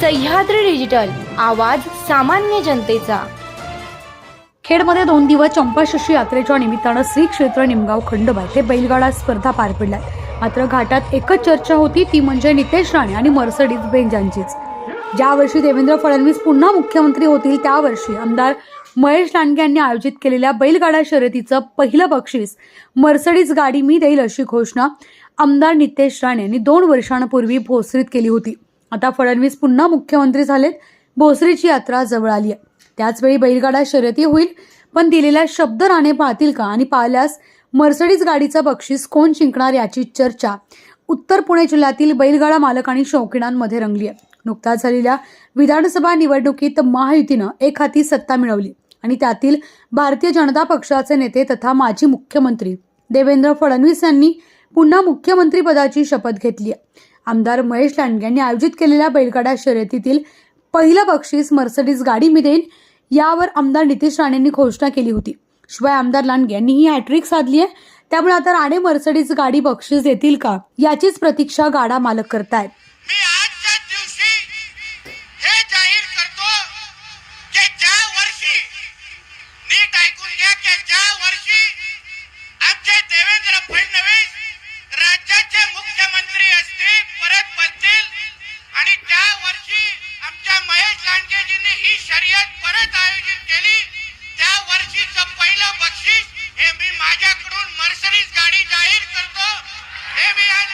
Sahyadri digital आवाज सामान्य जनतेचा. खेडमध्ये दोन दिवस चंपाषष्ठी यात्रेच्या निमित्तानं श्री क्षेत्र निमगाव खंडोबा येथे बैलगाडा स्पर्धा पार पडल्या मात्र घाटात एकच चर्चा होती ती म्हणजे नितेश राणे आणि मर्सडीज बेंज यांचीच ज्या वर्षी देवेंद्र फडणवीस पुन्हा मुख्यमंत्री होतील त्या वर्षी आमदार महेश लांडगे यांनी आयोजित केलेल्या बैलगाडा शर्यतीचं पहिलं बक्षीस मर्सडीज गाडी मी देईल अशी घोषणा आमदार नितेश राणे यांनी दोन वर्षांपूर्वी भोसरीत केली होती. आता फडणवीस पुन्हा मुख्यमंत्री झालेत. भोसरीची यात्रा जवळ आली आहे. त्याचवेळी बैलगाडा शर्यती होईल पण दिलेला शब्द राणे पाहतील का? आणि पाहिल्यास मर्सडीज गाडीचं बक्षीस कोण जिंकणार याची चर्चा. उत्तर पुणे जिल्ह्यातील बैलगाडा मालक आणि शौकीनांमध्ये रंगली आहे. नुकताच झालेल्या विधानसभा निवडणुकीत महायुतीनं एक हाती सत्ता मिळवली. आणि त्यातील भारतीय जनता पक्षाचे नेते तथा माजी मुख्यमंत्री देवेंद्र फडणवीस यांनी पुन्हा मुख्यमंत्रीपदाची शपथ घेतली आहे. आमदार महेश लांडगे यांनी आयोजित केलेल्या बैलगाडा शर्यतीतील पहिलं बक्षीस मर्सडीज गाडी मिळेल यावर आमदार नितेश राणेंनी घोषणा केली होती. शिवाय आमदार लांडगे यांनी ही हॅट्रिक साधली आहे त्यामुळे आता राणे मर्सडीज गाडी बक्षीस देतील का? याचीच प्रतीक्षा गाडा मालक करतायत. आणि त्या वर्षी आमच्या महेश लांडगेजींनी ही शर्यत परत आयोजित केली. त्या वर्षीचं पहिलं बक्षीस हे मी माझ्याकडून मर्सरीज गाडी जाहीर करतो. हे मी आज